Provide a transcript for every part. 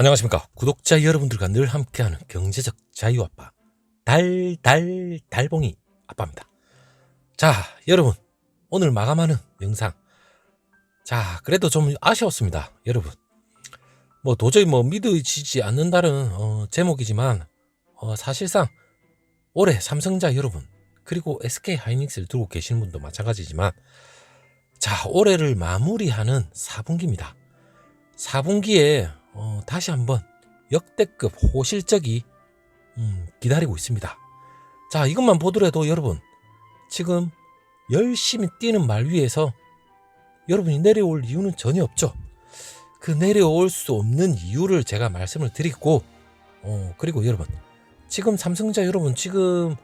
안녕하십니까. 구독자 여러분들과 늘 함께하는 경제적 자유 아빠 달 달 달봉이 아빠입니다. 자 여러분 오늘 마감하는 영상. 자 그래도 좀 아쉬웠습니다 여러분. 뭐 도저히 뭐 믿어지지 않는다는 어, 제목이지만 어, 사실상 올해 삼성자 여러분 그리고 SK 하이닉스를 들고 계시는 분도 마찬가지지만 자 올해를 마무리하는 4분기입니다. 4분기에 어, 다시 한번 역대급 호실적이 음, 기다리고 있습니다. 자, 이것만 보더라도 여러분 지금 열심히 뛰는 말 위에서 여러분이 내려올 이유는 전혀 없죠. 그 내려올 수 없는 이유를 제가 말씀을 드리고 어, 그리고 여러분 지금 삼성자 여러분 지금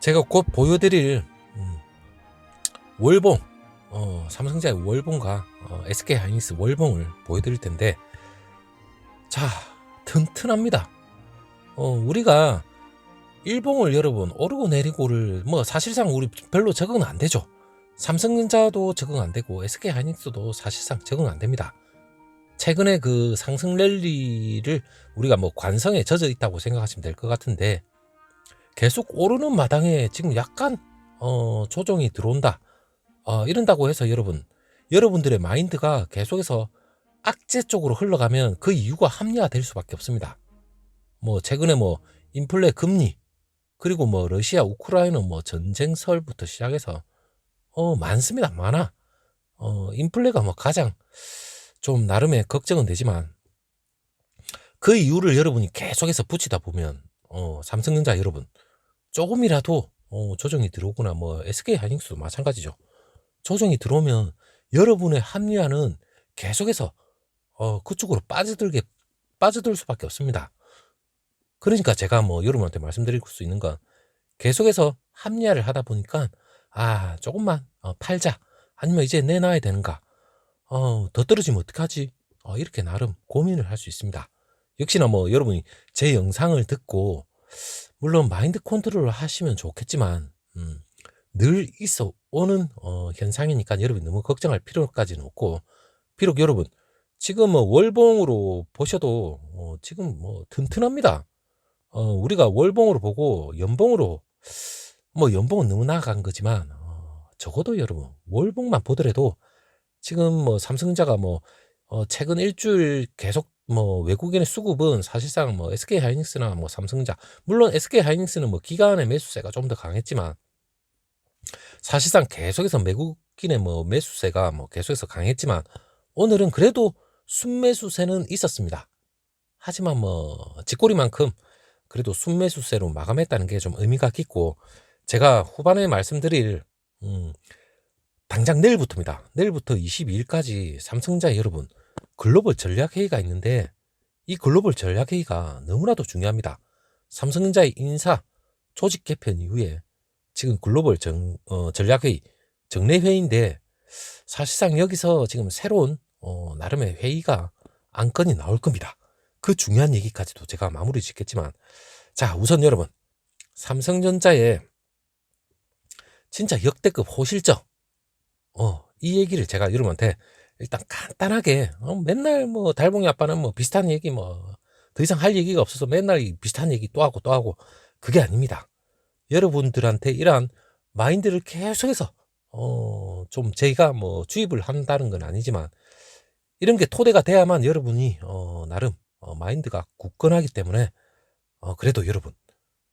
제가 곧 보여드릴 음, 월봉 어, 삼성자의 월봉과 어, SK 하이닉스 월봉을 보여드릴 텐데 자, 튼튼합니다. 어, 우리가 일봉을 여러분 오르고 내리고를 뭐 사실상 우리 별로 적응 안 되죠. 삼성전자도 적응 안 되고 SK 하이닉스도 사실상 적응 안 됩니다. 최근에 그 상승 랠리를 우리가 뭐 관성에 젖어 있다고 생각하시면 될 것 같은데 계속 오르는 마당에 지금 약간 어, 조정이 들어온다. 어, 이런다고 해서 여러분 여러분들의 마인드가 계속해서 악재 쪽으로 흘러가면 그 이유가 합리화될 수밖에 없습니다. 뭐 최근에 뭐 인플레 금리 그리고 뭐 러시아 우크라이나 뭐 전쟁설부터 시작해서 어 많습니다. 많아. 어 인플레가 뭐 가장 좀 나름의 걱정은 되지만 그 이유를 여러분이 계속해서 붙이다 보면 어 삼성전자 여러분 조금이라도 어 조정이 들어오거나 뭐 SK 하이닉스도 마찬가지죠. 조정이 들어오면 여러분의 합리화는 계속해서 어, 그쪽으로 빠져들게, 빠져들 수밖에 없습니다. 그러니까 제가 뭐 여러분한테 말씀드릴 수 있는 건 계속해서 합리화를 하다 보니까 아, 조금만 어, 팔자. 아니면 이제 내놔야 되는가. 어, 더 떨어지면 어떡하지? 어, 이렇게 나름 고민을 할 수 있습니다. 역시나 뭐 여러분이 제 영상을 듣고 물론 마인드 컨트롤을 하시면 좋겠지만 음, 늘 있어 오는 어, 현상이니까 여러분이 너무 걱정할 필요까지는 없고 비록 여러분 지금 뭐 월봉으로 보셔도 어, 지금 뭐 튼튼합니다. 어, 우리가 월봉으로 보고 연봉으로 뭐 연봉은 너무 나아간 거지만 어, 적어도 여러분 월봉만 보더라도 지금 뭐 삼성자가 뭐 어, 최근 일주일 계속 뭐 외국인의 수급은 사실상 뭐 SK 하이닉스나 뭐 삼성자 물론 SK 하이닉스는 뭐 기간의 매수세가 좀 더 강했지만 사실상 계속해서 외국인의 뭐 매수세가 뭐 계속해서 강했지만 오늘은 그래도 순매수세는 있었습니다. 하지만 뭐 직고리만큼 그래도 순매수세로 마감했다는 게 좀 의미가 깊고 제가 후반에 말씀드릴 음, 당장 내일부터입니다. 내일부터 22일까지 삼성자 여러분 글로벌 전략회의가 있는데 이 글로벌 전략회의가 너무나도 중요합니다. 삼성전자의 인사 조직 개편 이후에 지금 글로벌 정, 어, 전략회의 정례회의인데 사실상 여기서 지금 새로운 어, 나름의 회의가 안건이 나올 겁니다. 그 중요한 얘기까지도 제가 마무리 짓겠지만 자 우선 여러분 삼성전자의 진짜 역대급 호실적 어, 이 얘기를 제가 여러분한테 일단 간단하게 어, 맨날 뭐 달봉이 아빠는 뭐 비슷한 얘기 뭐 더 이상 할 얘기가 없어서 맨날 비슷한 얘기 또 하고 또 하고 그게 아닙니다. 여러분들한테 이러한 마인드를 계속해서 어, 좀 제가 뭐 주입을 한다는 건 아니지만 이런 게 토대가 돼야만 여러분이 어, 나름 어, 마인드가 굳건하기 때문에 어, 그래도 여러분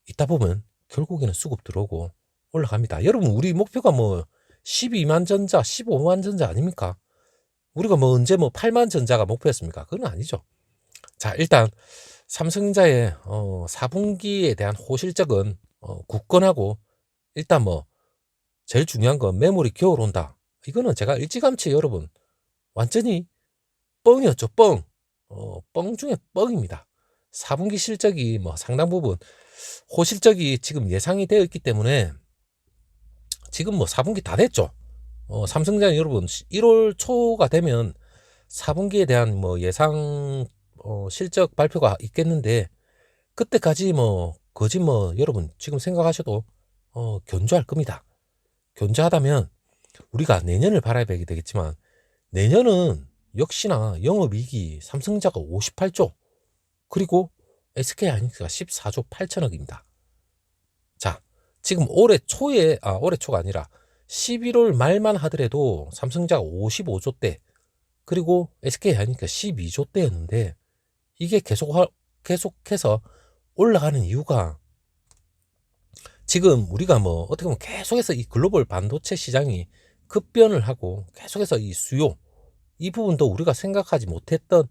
있다 보면 결국에는 수급 들어오고 올라갑니다. 여러분 우리 목표가 뭐 12만 전자, 15만 전자 아닙니까? 우리가 뭐 언제 뭐 8만 전자가 목표였습니까? 그건 아니죠. 자 일단 삼성자의 어, 4분기에 대한 호실적은 어, 굳건하고 일단 뭐 제일 중요한 건 매물이 겨울 온다. 이거는 제가 일찌감치 여러분 완전히 뻥이었죠, 뻥. 어, 뻥 중에 뻥입니다. 4분기 실적이 뭐 상당 부분 호실적이 지금 예상이 되어 있기 때문에 지금 뭐 4분기 다 됐죠. 어, 삼성전 여러분 1월 초가 되면 4분기에 대한 뭐 예상 어, 실적 발표가 있겠는데 그때까지 뭐 거짓 뭐 여러분 지금 생각하셔도 어, 견조할 겁니다. 견조하다면 우리가 내년을 바라야 되겠지만 내년은 역시나 영업이익이 삼성자가 58조 그리고 SK 하이닉스가 14조 8천억입니다. 자, 지금 올해 초에 아 올해 초가 아니라 11월 말만 하더라도 삼성자가 55조 대 그리고 SK 하이닉스가 12조 대였는데 이게 계속 하- 계속해서 올라가는 이유가 지금 우리가 뭐 어떻게 보면 계속해서 이 글로벌 반도체 시장이 급변을 하고 계속해서 이 수요 이 부분도 우리가 생각하지 못했던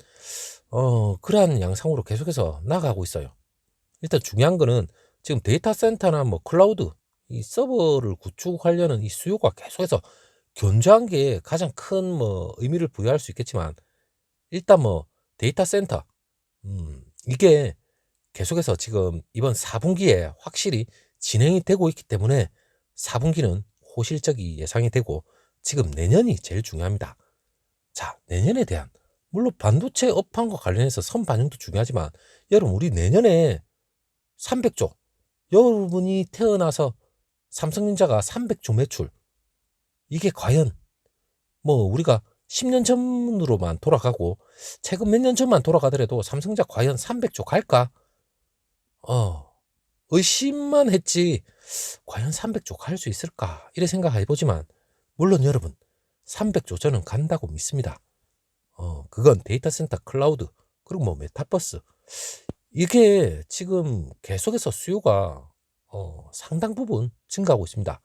어 그러한 양상으로 계속해서 나가고 있어요. 일단 중요한 거는 지금 데이터 센터나 뭐 클라우드 이 서버를 구축하려는 이 수요가 계속해서 견조한 게 가장 큰 뭐 의미를 부여할 수 있겠지만 일단 뭐 데이터 센터 음 이게 계속해서 지금 이번 4분기에 확실히 진행이 되고 있기 때문에 4분기는 호실적이 예상이 되고 지금 내년이 제일 중요합니다. 자, 내년에 대한 물론 반도체 업황과 관련해서 선 반영도 중요하지만 여러분 우리 내년에 300조 여러분이 태어나서 삼성전자가 300조 매출 이게 과연 뭐 우리가 10년 전으로만 돌아가고 최근 몇 년 전만 돌아가더라도 삼성전자 과연 300조 갈까? 어 의심만 했지 과연 300조 갈 수 있을까? 이래 생각해 보지만 물론 여러분 300조 저는 간다고 믿습니다. 어 그건 데이터 센터 클라우드 그리고 뭐 메타버스 이게 지금 계속해서 수요가 어 상당 부분 증가하고 있습니다.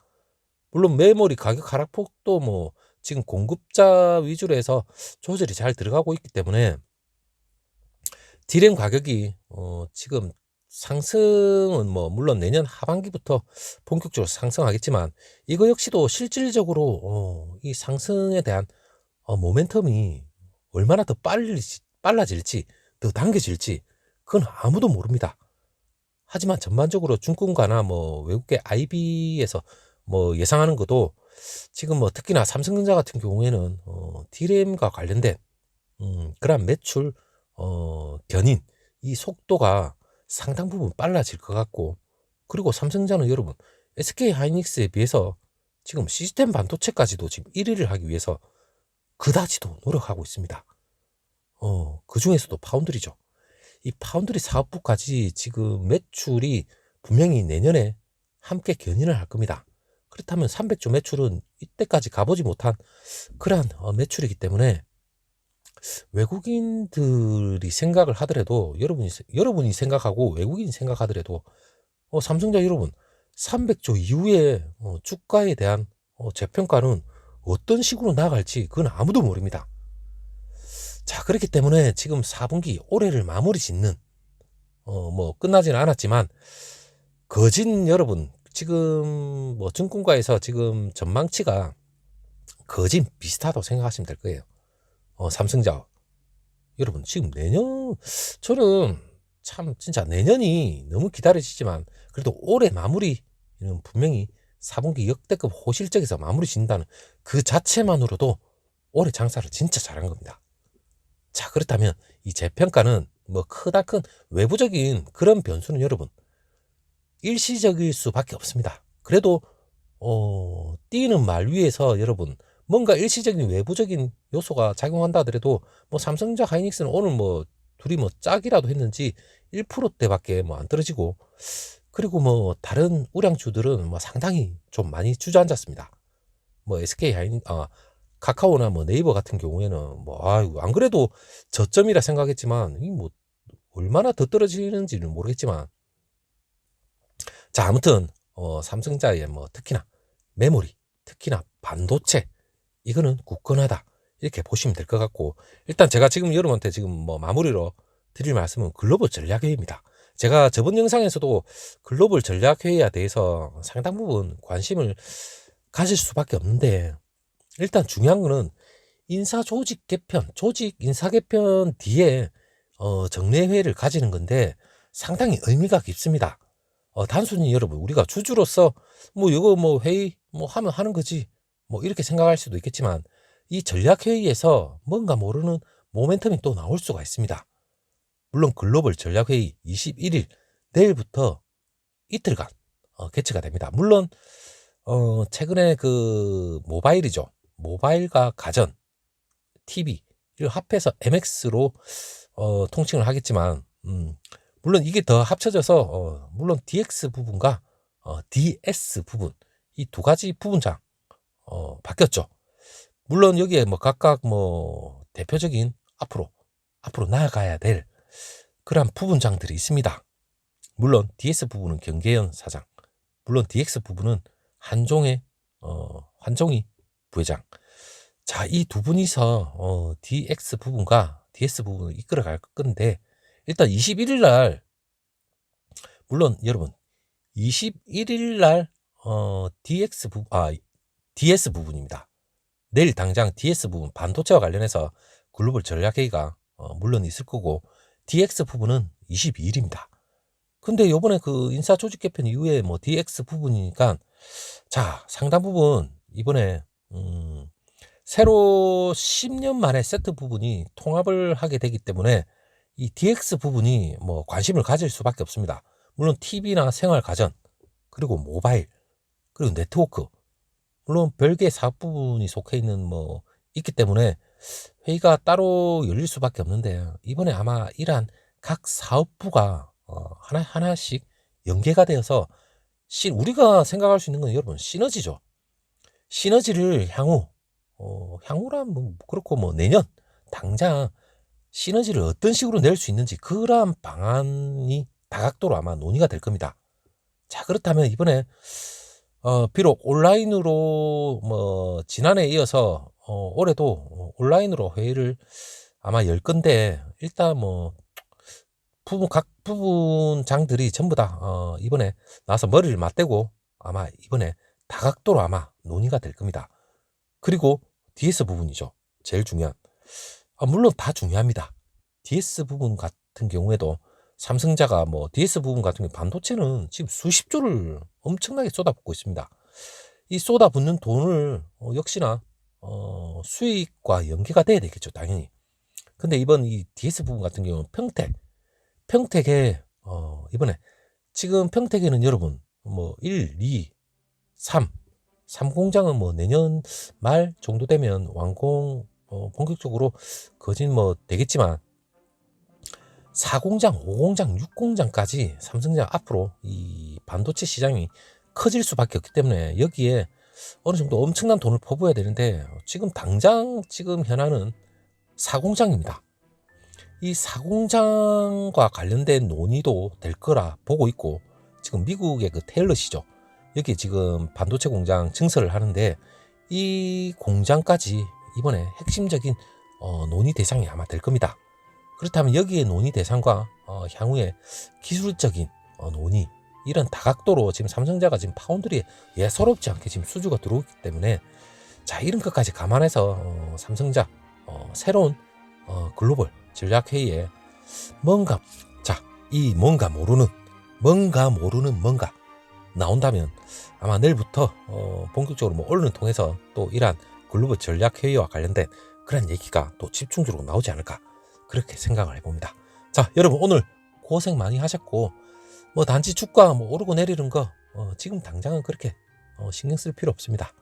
물론 메모리 가격 하락폭도 뭐 지금 공급자 위주로 해서 조절이 잘 들어가고 있기 때문에 디램 가격이 어 지금 상승은 뭐 물론 내년 하반기부터 본격적으로 상승하겠지만 이거 역시도 실질적으로 어, 이 상승에 대한 어, 모멘텀이 얼마나 더 빨리 빨라질지 더 당겨질지 그건 아무도 모릅니다. 하지만 전반적으로 중국가나 뭐 외국계 IB에서 뭐 예상하는 것도 지금 뭐 특히나 삼성전자 같은 경우에는 어, 디램과 관련된 음, 그런 매출 어, 견인 이 속도가 상당 부분 빨라질 것 같고 그리고 삼성전자는 여러분 SK 하이닉스에 비해서 지금 시스템 반도체까지도 지금 1위를 하기 위해서 그다지도 노력하고 있습니다. 어, 그 중에서도 파운드리죠. 이 파운드리 사업부까지 지금 매출이 분명히 내년에 함께 견인을 할 겁니다. 그렇다면 300조 매출은 이때까지 가보지 못한 그러한 어, 매출이기 때문에 외국인들이 생각을 하더라도 여러분이 여러분이 생각하고 외국인이 생각하더라도 어, 삼성자 여러분 300조 이후에 어, 주가에 대한 어, 재평가는 어떤 식으로 나갈지 그건 아무도 모릅니다. 자 그렇기 때문에 지금 4분기 올해를 마무리 짓는 어, 뭐 끝나지는 않았지만 거진 여러분 지금 뭐 증권가에서 지금 전망치가 거진 비슷하다고 생각하시면 될 거예요. 어, 삼성자 여러분 지금 내년 저는 참 진짜 내년이 너무 기다려지지만 그래도 올해 마무리는 분명히 4분기 역대급 호실적에서 마무리 진다는 그 자체만으로도 올해 장사를 진짜 잘한 겁니다. 자 그렇다면 이 재평가는 뭐 크다 큰 외부적인 그런 변수는 여러분 일시적일 수밖에 없습니다. 그래도 어, 뛰는 말 위에서 여러분 뭔가 일시적인 외부적인 요소가 작용한다 하더라도 뭐 삼성전자 하이닉스는 오늘 뭐 둘이 뭐 짝이라도 했는지 1%대밖에 뭐 안 떨어지고 그리고 뭐 다른 우량주들은 뭐 상당히 좀 많이 주저앉았습니다. 뭐 SK 하이닉 아 카카오나 뭐 네이버 같은 경우에는 뭐아안 그래도 저점이라 생각했지만 이 뭐 얼마나 더 떨어지는지는 모르겠지만 자 아무튼 어 삼성자의 뭐 특히나 메모리 특히나 반도체 이거는 굳건하다 이렇게 보시면 될 것 같고 일단 제가 지금 여러분한테 지금 뭐 마무리로 드릴 말씀은 글로벌 전략회의입니다. 제가 저번 영상에서도 글로벌 전략회의에 대해서 상당 부분 관심을 가질 수밖에 없는데 일단 중요한 거는 인사 조직 개편, 조직 인사 개편 뒤에 어, 정례회를 가지는 건데 상당히 의미가 깊습니다. 어, 단순히 여러분 우리가 주주로서 뭐 이거 뭐 회의 뭐 하면 하는 거지 뭐 이렇게 생각할 수도 있겠지만 이 전략회의에서 뭔가 모르는 모멘텀이 또 나올 수가 있습니다. 물론 글로벌 전략회의 21일 내일부터 이틀간 어, 개최가 됩니다. 물론 어, 최근에 그 모바일이죠. 모바일과 가전, TV를 합해서 MX로 어, 통칭을 하겠지만 음, 물론 이게 더 합쳐져서 어, 물론 DX 부분과 어, DS 부분 이 두 가지 부분장 어, 바뀌었죠. 물론 여기에 뭐 각각 뭐 대표적인 앞으로 앞으로 나아가야 될 그러한 부분장들이 있습니다. 물론 DS 부분은 경계현 사장, 물론 DX 부분은 한종의 어, 한종희 부회장. 자, 이 두 분이서 어, DX 부분과 DS 부분을 이끌어 갈 건데 일단 21일 날 물론 여러분 21일 날 어, DX 부 아, DS 부분입니다. 내일 당장 DS 부분 반도체와 관련해서 글로벌 전략회의가 어, 물론 있을 거고 DX 부분은 22일입니다. 근데 요번에 그 인사 조직 개편 이후에 뭐 DX 부분이니까 자 상당 부분 이번에 음, 새로 10년 만에 세트 부분이 통합을 하게 되기 때문에 이 DX 부분이 뭐 관심을 가질 수밖에 없습니다. 물론 TV나 생활 가전 그리고 모바일 그리고 네트워크 물론 별개 사업 부분이 속해 있는 뭐 있기 때문에 회의가 따로 열릴 수밖에 없는데 이번에 아마 이러한 각 사업부가 어, 하나 하나씩 연계가 되어서 시, 우리가 생각할 수 있는 건 여러분 시너지죠. 시너지를 향후 어, 향후란 뭐 그렇고 뭐 내년 당장 시너지를 어떤 식으로 낼 수 있는지 그러한 방안이 다각도로 아마 논의가 될 겁니다. 자 그렇다면 이번에 어, 비록 온라인으로 뭐 지난해에 이어서 어, 올해도 온라인으로 회의를 아마 열 건데 일단 뭐 부분 각 부분 장들이 전부 다 어, 이번에 나와서 머리를 맞대고 아마 이번에 다각도로 아마 논의가 될 겁니다. 그리고 DS 부분이죠. 제일 중요한. 아, 물론 다 중요합니다. DS 부분 같은 경우에도 삼성자가 뭐 DS 부분 같은 경우 반도체는 지금 수십 조를 엄청나게 쏟아붓고 있습니다. 이 쏟아붓는 돈을 어, 역시나 어, 수익과 연계가 돼야 되겠죠, 당연히. 근데 이번 이 DS 부분 같은 경우는 평택, 평택에 어, 이번에 지금 평택에는 여러분 뭐 1, 2, 3, 3 공장은 뭐 내년 말 정도 되면 완공 어, 본격적으로 거진 뭐 되겠지만 4공장, 5공장, 6공장까지 삼성전 앞으로 이 반도체 시장이 커질 수밖에 없기 때문에 여기에 어느 정도 엄청난 돈을 퍼부어야 되는데 지금 당장 지금 현안은 4공장입니다. 이 4공장과 관련된 논의도 될 거라 보고 있고 지금 미국의 그 테일러 시죠. 여기 지금 반도체 공장 증설을 하는데 이 공장까지 이번에 핵심적인 어, 논의 대상이 아마 될 겁니다. 그렇다면 여기에 논의 대상과 어, 향후에 기술적인 어, 논의 이런 다각도로 지금 삼성자가 지금 파운드리에 예사롭지 않게 지금 수주가 들어오기 때문에 자 이런 것까지 감안해서 어, 삼성자 어, 새로운 어, 글로벌 전략 회의에 뭔가 자 이 뭔가 모르는 뭔가 모르는 뭔가 나온다면 아마 내일부터 어, 본격적으로 뭐 언론을 통해서 또 이러한 글로벌 전략 회의와 관련된 그런 얘기가 또 집중적으로 나오지 않을까 그렇게 생각을 해봅니다. 자 여러분 오늘 고생 많이 하셨고 뭐 단지 주가 뭐 오르고 내리는 거 어, 지금 당장은 그렇게 어, 신경 쓸 필요 없습니다.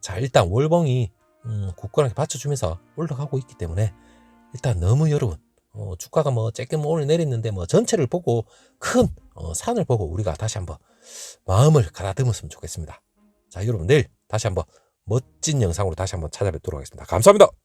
자 일단 월봉이 음, 굳건하게 받쳐주면서 올라가고 있기 때문에 일단 너무 여러분 어, 주가가 뭐 조금 오늘 내렸는데 뭐 전체를 보고 큰 어, 산을 보고 우리가 다시 한번 마음을 가다듬었으면 좋겠습니다. 자 여러분 내일 다시 한번 멋진 영상으로 다시 한번 찾아뵙도록 하겠습니다. 감사합니다.